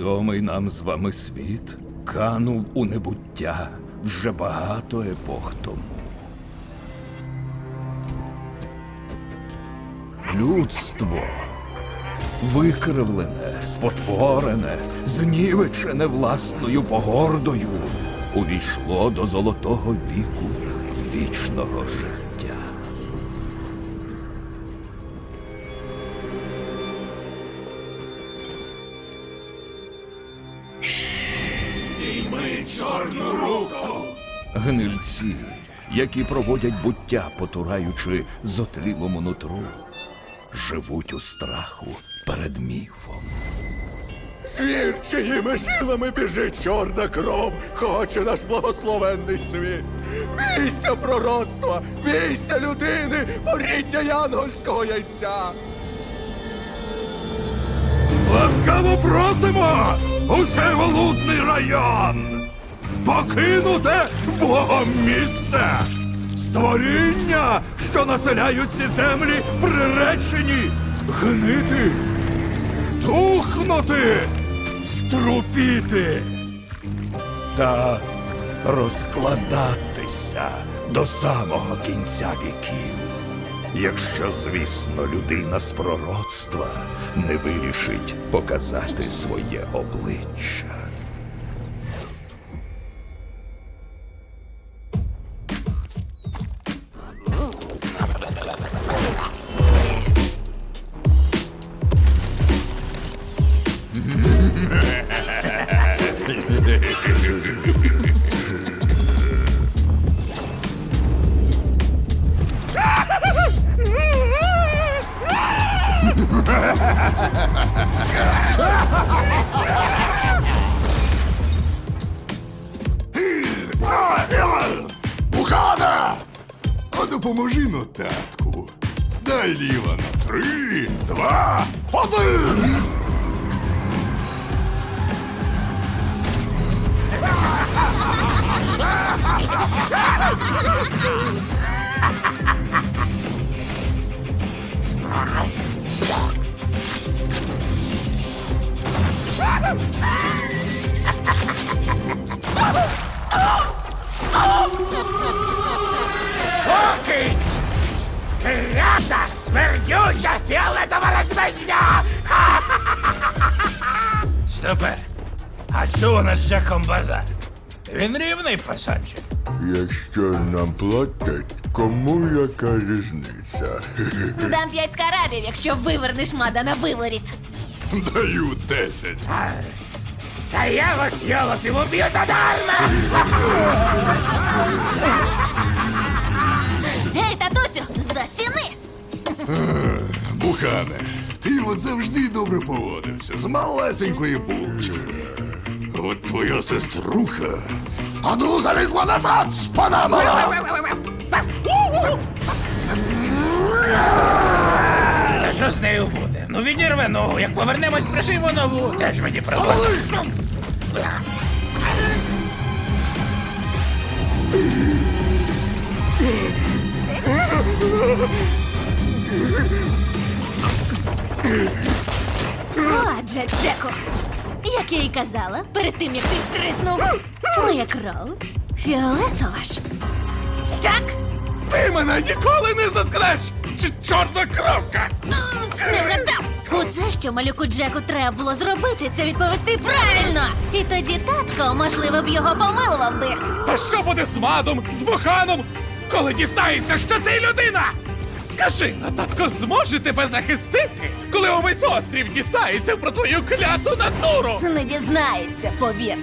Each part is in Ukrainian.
Відомий нам з вами світ канув у небуття вже багато епох тому. Людство викривлене, спотворене, знівечене власною погордою, увійшло до золотого віку вічного життя. Чорну руку. Гнильці, які проводять буття, потураючи зотлілому нутру, живуть у страху перед міфом. Звір, чиїми жилами біжить чорна кров, хоче наш благословенний світ. Місця пророцтва, місця людини, поріддя янгольського яйця. Ласкаво просимо у Всеволудний район! Покинуте Богом місце! Створіння, що населяють ці землі, приречені гнити, тухнути, струпіти та розкладатися до самого кінця віків. Якщо, звісно, людина з пророцтва не вирішить показати своє обличчя. три, два, один! Покинь! Смердюча фіолетова розмазня! Стопе, а чого у нас з Джеком базар? Він рівний пасанчик. Якщо нам платять, кому яка різниця? Дам п'ять скарабів, якщо вивернеш мада на виворіт. Даю десять. Та я вас йолопів уб'ю задарма! Гей, татусю! Бухане, ти от завжди добре поводився з малесенької булочки. От твоя сеструха. Ану, залізла назад, шпана мала! Та що з нею буде? Ну відірве ногу, як повернемось, пришиємо нову. Теж мені проблема. Отже, Джеку, як я й казала, перед тим як ти стриснув, моя кров фіолетова ж. Так? Ти мене ніколи не заткнеш! Чи чорна кровка! Не вгадав! Усе, що малюку Джеку треба було зробити, це відповісти правильно. І тоді татко, можливо, б його помилував би. А що буде з мадом, з буханом, коли дізнається, що ти людина? Скажи, татко зможе тебе захистити, коли увесь острів дізнається про твою кляту натуру? Не дізнається, повір.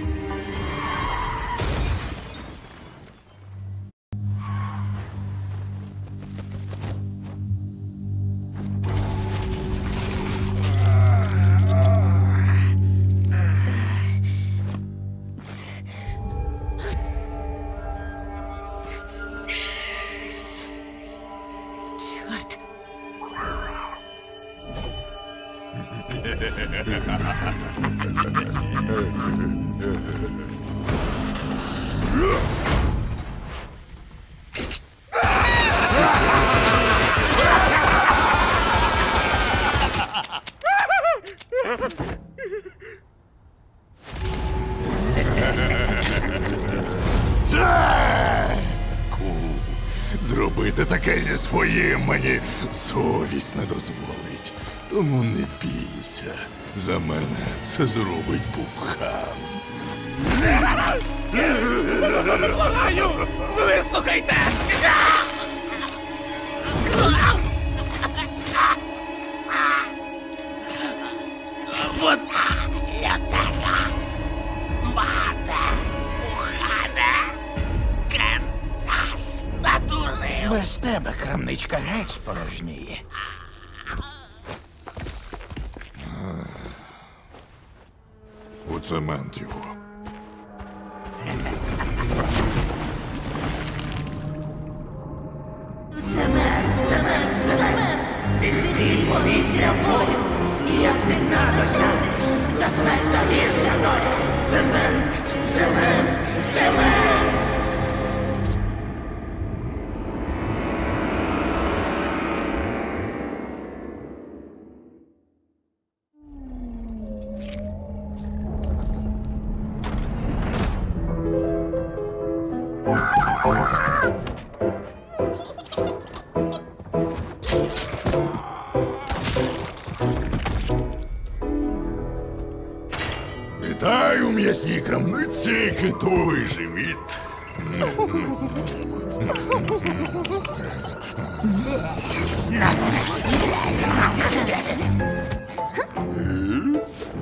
Зробити таке зі своїм мені совість не дозволить. Тому не бійся. За мене це зробить Бубхан. Благаю! Вислухайте! От я така мати ухане кен нас надурив. Без тебе крамничка геть спорожніє. Цемент його. М'ясній крамниці китовий живіт.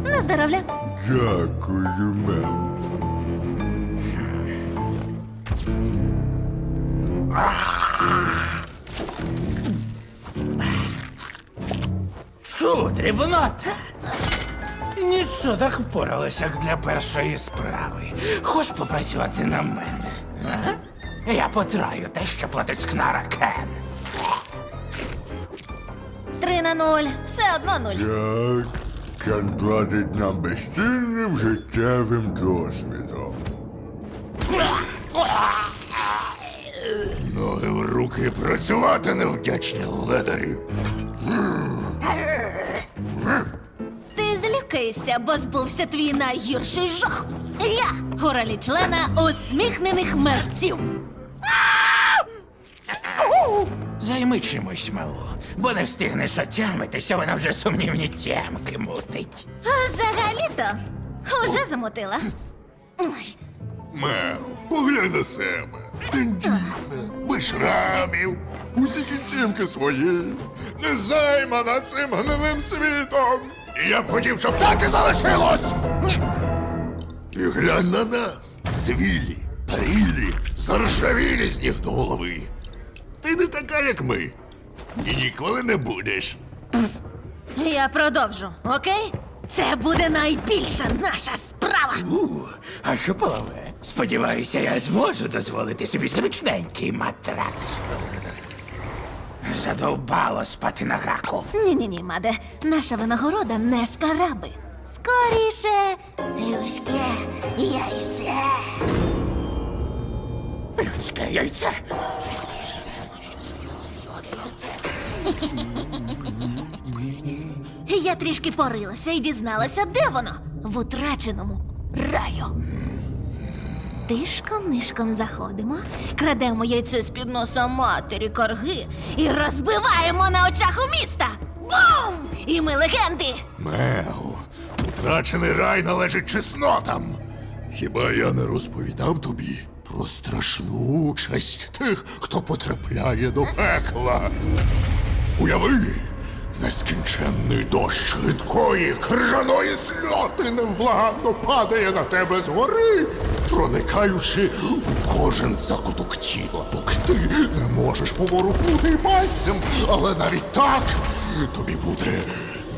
На здоров'я. Дякую, мем. Що, дрібнота? Нічого так впоралися, як для першої справи. Хоч попрацювати на мене. А? Я потраю те, що платить скнара Кен. Три на нуль. Все одно нуль. Так, Кен платить нам безцінним життєвим досвідом. Ноги в руки працювати невдячні ледарі. Ти злякайся, бо збувся твій найгірший жах. Я горалі члена усміхнених мерців. Займи чимось мало, бо не встигнеш отямитися, вона вже сумнівні тямки мутить. А взагалі-то уже замутила. Ой, Мел, поглянь на себе. Тендітна, без шрамів, усі кінцівки свої, не займана цим гнилим світом. І я б хотів, щоб так і залишилось. І глянь на нас, цивілі, парілі, заржавілі з ніг до голови. Ти не така, як ми. І ніколи не будеш. я продовжу, окей? Це буде найбільша наша справа. У, а що полове? Сподіваюся, я зможу дозволити собі зручненький матрац. Задовбало спати на гаку. Ні-ні-ні, Маде, наша винагорода не скараби. Скоріше, людське яйце. Людське яйце. Я трішки порилася і дізналася, де воно в утраченому раю. Тишком-нишком заходимо, крадемо яйце з під носа матері корги і розбиваємо на очах у міста. Бум! І ми легенди! Мел, втрачений рай належить чеснотам. Хіба я не розповідав тобі про страшну участь тих, хто потрапляє до пекла? Уяви, нескінченний дощ гидкої крижаної сльоти невблаганно падає на тебе згори, проникаючи у кожен закуток тіла, поки ти не можеш поворухнути пальцем, але навіть так тобі буде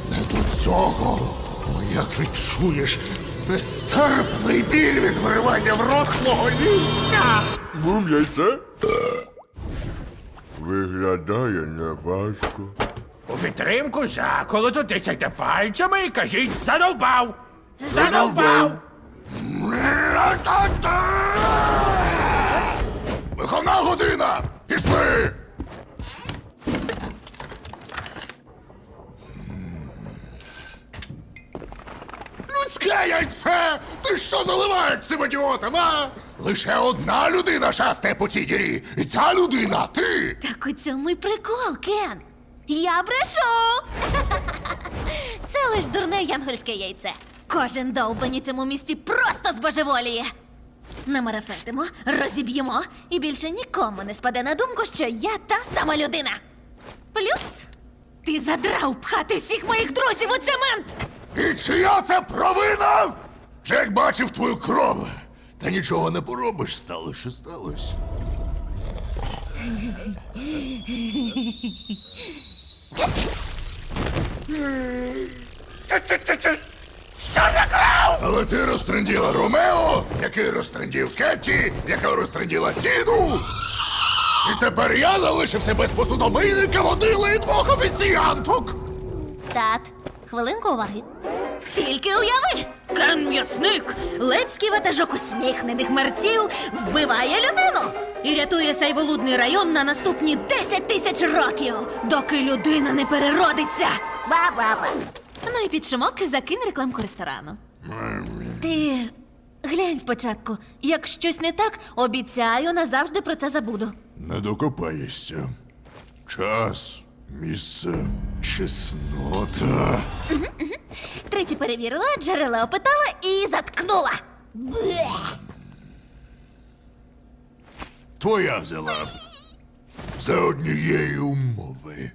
не до цього. Бо як відчуєш нестерпний біль від виривання в рот мого яйце? Виглядає неважко. У підтримку заколоту тицяйте пальцями і кажіть задовбав! Задовбав! Виховна година! Пішли! Людське яйце! Ти що заливаєш цим ідіотам, а? Лише одна людина шастає по цій дірі, і ця людина ти. Так у цьому й прикол, Кен. Я брешу. Це лиш дурне янгольське яйце. Кожен довбань у цьому місті просто збожеволіє. Намарафетимо, розіб'ємо, і більше нікому не спаде на думку, що я та сама людина. Плюс ти задрав пхати всіх моїх друзів у цемент. І чия це провина? Джек бачив твою кров. Та нічого не поробиш, стало, що сталося. Що я крав? Але ти розтренділа Ромео, який розтрендів Кетті, яка розтренділа Сіду. І тепер я залишився без посудомийника, водила і двох офіціанток. Тат, хвилинку уваги. Тільки уяви! Кен м'ясник, лепський ватажок усміхнених мерців вбиває людину і рятує цей волудний район на наступні 10 тисяч років, доки людина не переродиться. Ба-ба-ба. Ну і під шумок закинь рекламку ресторану. Ти глянь спочатку. Як щось не так, обіцяю, назавжди про це забуду. Не докопаєшся. Час, місце, чеснота. Тричі перевірила, джерела опитала і заткнула. Твоя взяла. За однієї умови.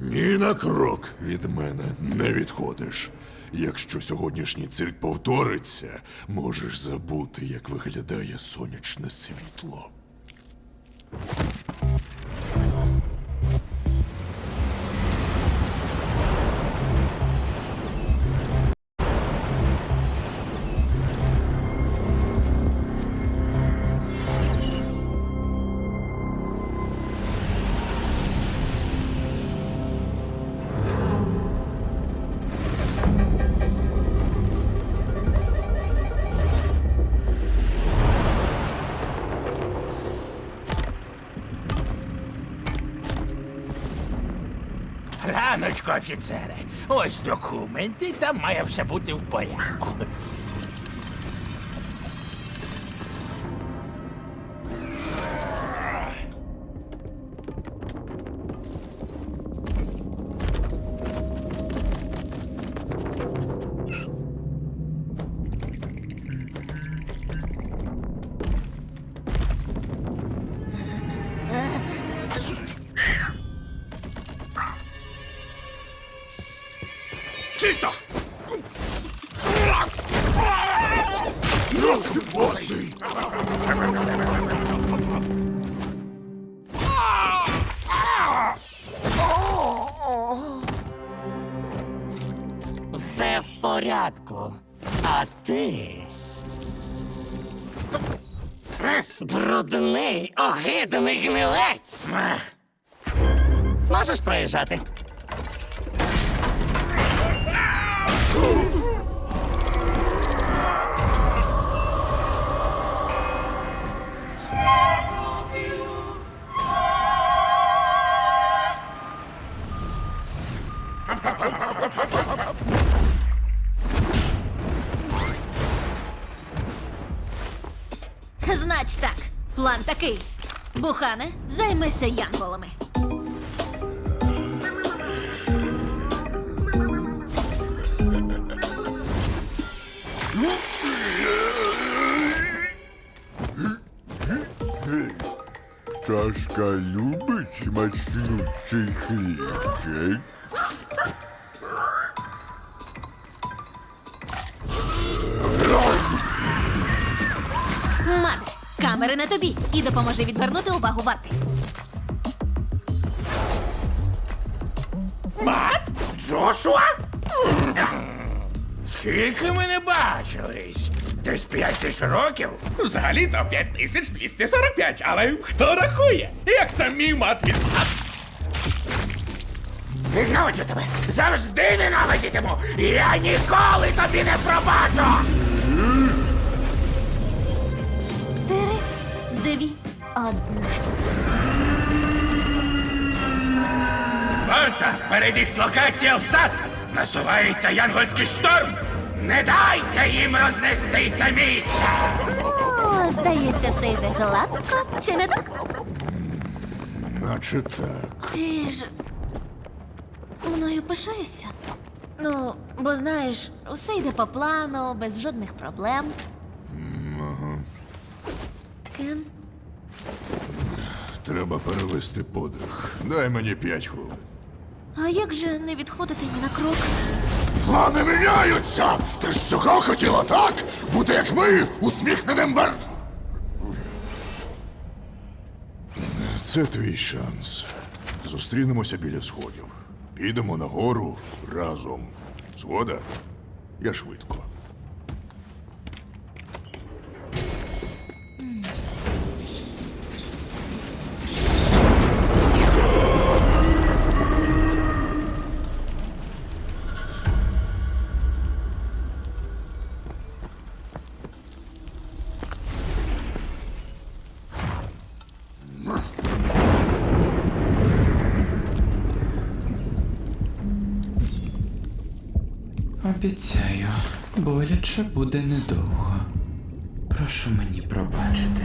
Ні на крок від мене не відходиш. Якщо сьогоднішній цирк повториться, можеш забути, як виглядає сонячне світло. Офіцере. Ось документи, там має все бути в порядку. Порядку. А ти. Брудний, огидний гнилець. Можеш проїжджати? Знач план такий. Бухане, займися янголами. Сашка любить смачнючий хлібчик. На тобі і допоможи відвернути увагу варти. Мат? Джошуа? Скільки ми не бачились? Десь п'ять тисяч років? Взагалі-то 5245, але хто рахує? Як там мій мат від мат? Ненавиджу тебе! Завжди ненавидітиму! Я ніколи тобі не пробачу! Дві, одна. Варта, передислокація в сад! Насувається янгольський шторм! Не дайте їм рознести це місце! О, Здається, все йде гладко, чи не так? Наче так. Ти ж мною пишаєшся? Ну, бо знаєш, усе йде по плану, без жодних проблем. Кен, Треба перевести подих. Дай мені п'ять хвилин. а як же не відходити ні на крок? Плани міняються! Ти ж цього хотіла, так? Бути як ми, усміхненим бар. Це твій шанс. Зустрінемося біля сходів. Підемо нагору разом. Згода? Я швидко. Обіцяю, боляче буде недовго. Прошу мені пробачити.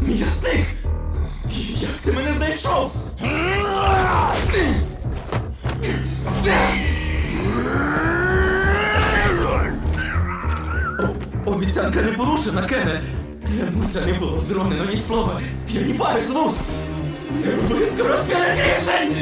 М'ясник! О- не порушена, Кене! Клянуся, не було зронено ні слова. Я ні пари з вуст! Не роби скороспілих рішень!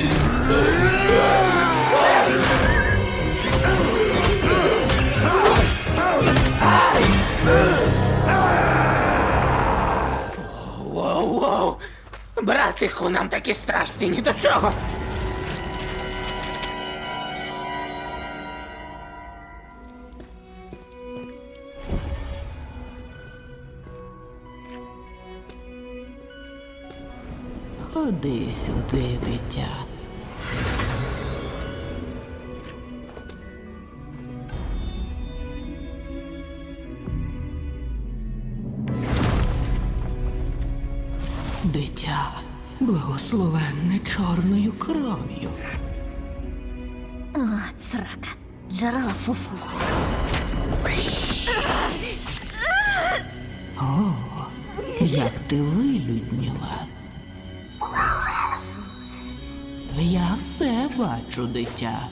Воу-воу! Братику, нам такі страсті ні до чого. Ходи сюди, дитя. Дитя, благословенне чорною кров'ю. О, црака. Джерела фуфу. Як ти вилюдніла. Я все бачу, дитя.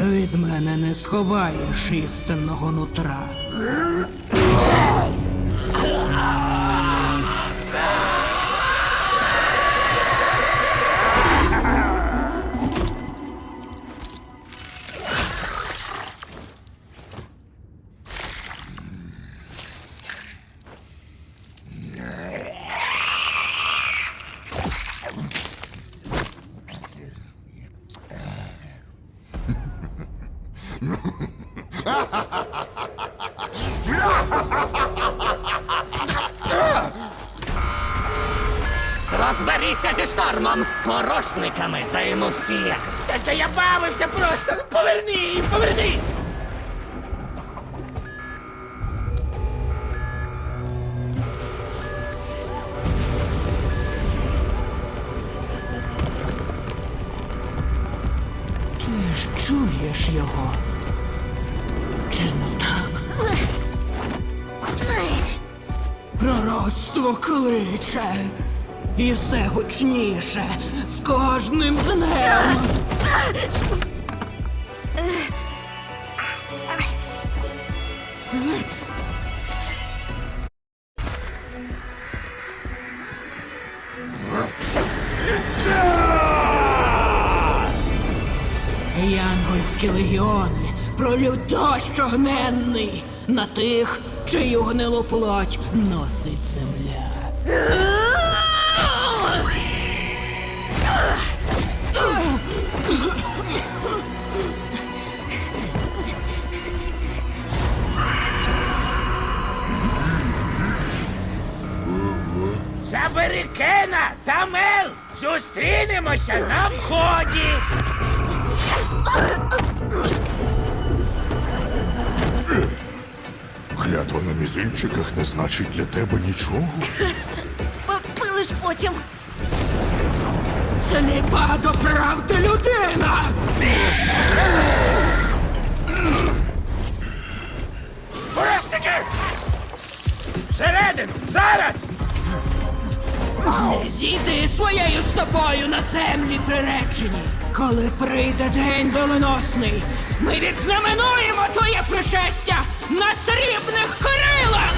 Від мене не сховаєш істинного нутра. Розберіться зі штормом! Порошниками займуся! Та чи я бавився просто! Поверни! Поверни! Ти ж чуєш його? Чи не так? Пророцтво кличе. І все гучніше з кожним днем. Янгольські легіони пролють дощ огненний на тих, чию гнилу плоть носить земля. Кена та Мел! Зустрінемося на вході! Клятва на мізинчиках не значить для тебе нічого. потім. Сліпа до правди людина! Бурестики! Всередину! Зараз! Не зійди своєю стопою на землі приречені. Коли прийде день доленосний, ми відзнаменуємо твоє пришестя на срібних крилах!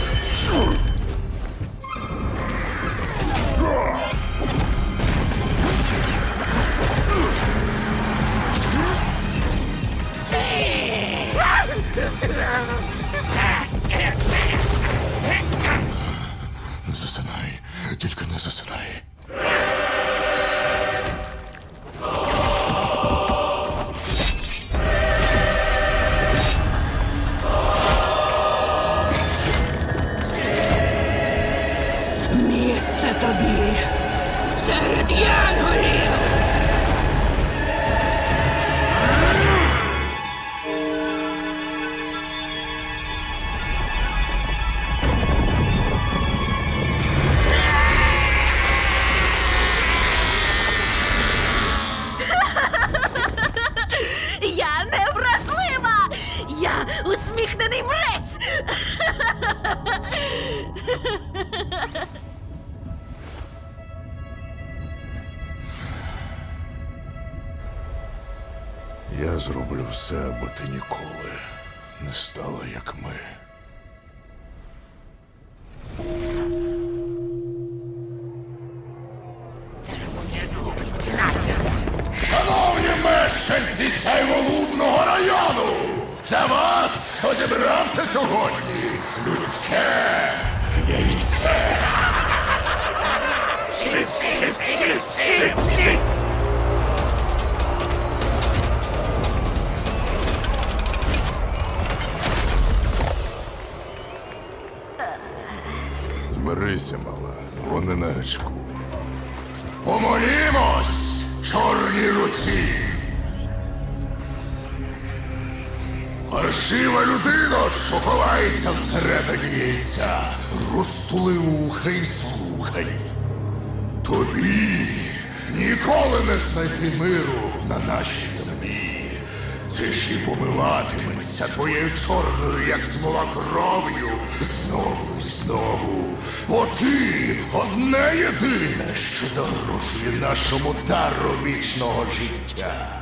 Зроблю все, аби ти ніколи не стала, як ми. Шановні мешканці Сайволудного району! Для вас, хто зібрався сьогодні, людське яйце. Зберися, мала, вони на гачку. Помолімось, чорній руці. Паршива людина, що ховається всередині яйця, розтули вуха і слухай. Тобі ніколи не знайти миру на нашій землі. Це ж і помиватиметься твоєю чорною, як смола кров'ю, знову і знову. Бо ти одне єдине, що загрожує нашому дару вічного життя.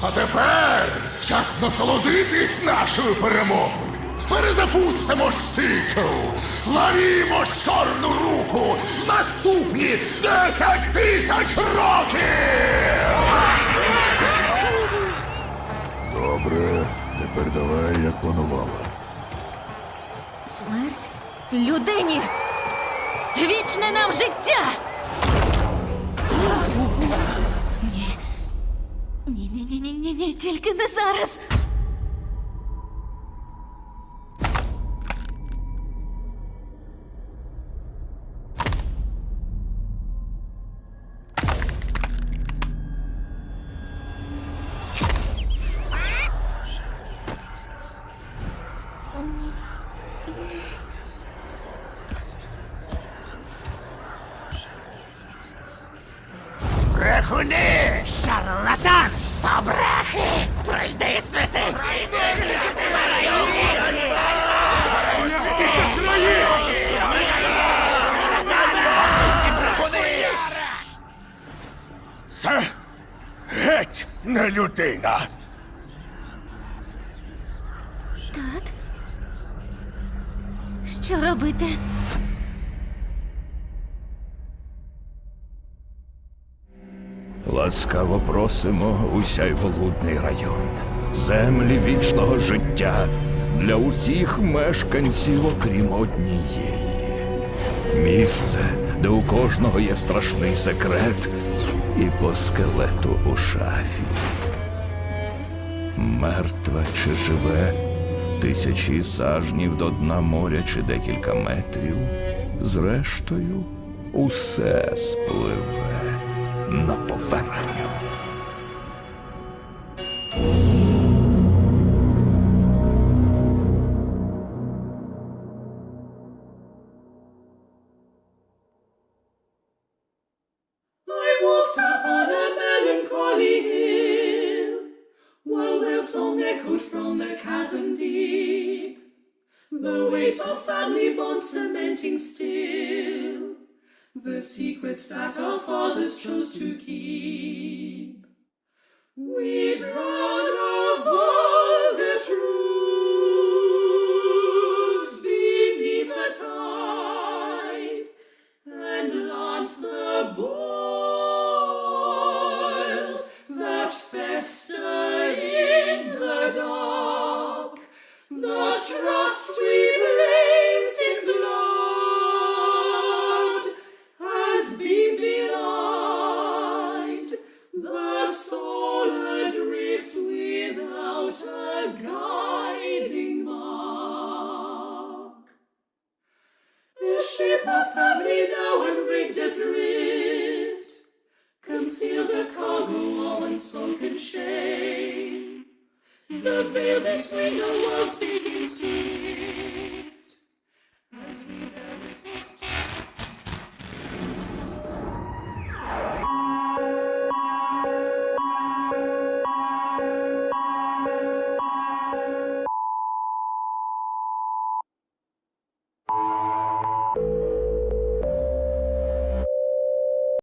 А тепер час насолодитись нашою перемогою. Перезапустимо ж цикл. Славімо ж чорну руку наступні десять тисяч років! Добре, тепер давай, як планувала. Смерть людині! Вічне нам життя! Ні, ні, ні, ні, ні, ні, тільки не зараз. Не людина! Тат? Що робити? Ласкаво просимо у сяйволудний район. Землі вічного життя для усіх мешканців, окрім однієї. Місце, де у кожного є страшний секрет, і по скелету у шафі. Мертва чи живе, тисячі сажнів до дна моря чи декілька метрів. Зрештою, усе спливе на поверхню. Secrets that our fathers chose to keep. We drown